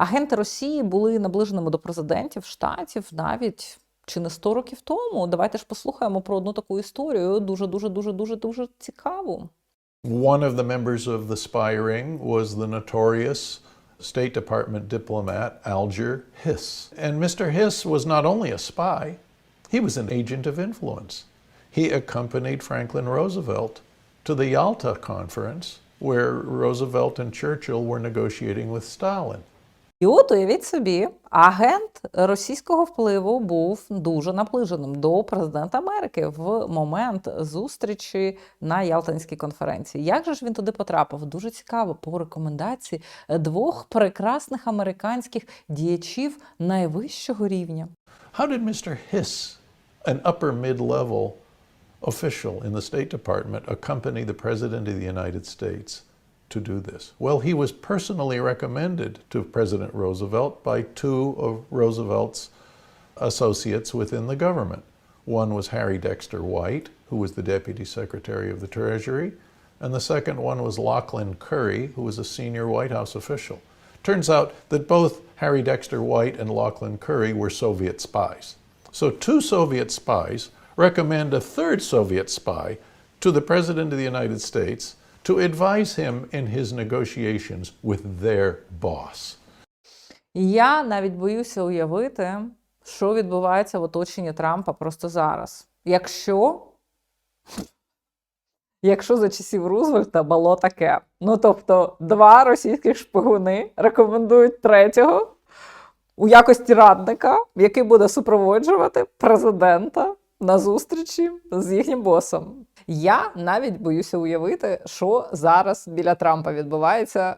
Агенти Росії були наближеними до президентів штатів навіть чи не 100 років тому. Давайте ж послухаємо про одну таку історію. Дуже, дуже, дуже, дуже, дуже цікаву. One of the members of the spy ring was the notorious State Department diplomat Alger Hiss. And Mr. Hiss was not only a spy, he was an agent of influence. He accompanied Franklin Roosevelt to the Yalta Conference, where Roosevelt and Churchill were negotiating with Stalin. І от уявіть собі, агент російського впливу був дуже наближеним до президента Америки в момент зустрічі на Ялтинській конференції. Як же ж він туди потрапив? Дуже цікаво по рекомендації двох прекрасних американських діячів найвищого рівня. How did Mr. Hiss, an upper mid level official in the State Department, accompany the President of the United States to do this? Well, he was personally recommended to President Roosevelt by two of Roosevelt's associates within the government. One was Harry Dexter White, who was the Deputy Secretary of the Treasury, and the second one was Lachlan Curry, who was a senior White House official. Turns out that both Harry Dexter White and Lachlan Curry were Soviet spies. So, two Soviet spies recommend a third Soviet spy to the President of the United States to advise him in his negotiations with their boss. Я навіть боюся уявити, що відбувається в оточенні Трампа просто зараз. Якщо, якщо за часів Рузвельта було таке. Ну тобто, два російських шпигуни рекомендують третього у якості радника, який буде супроводжувати президента на зустрічі з їхнім босом. Я навіть боюся уявити, що зараз біля Трампа відбувається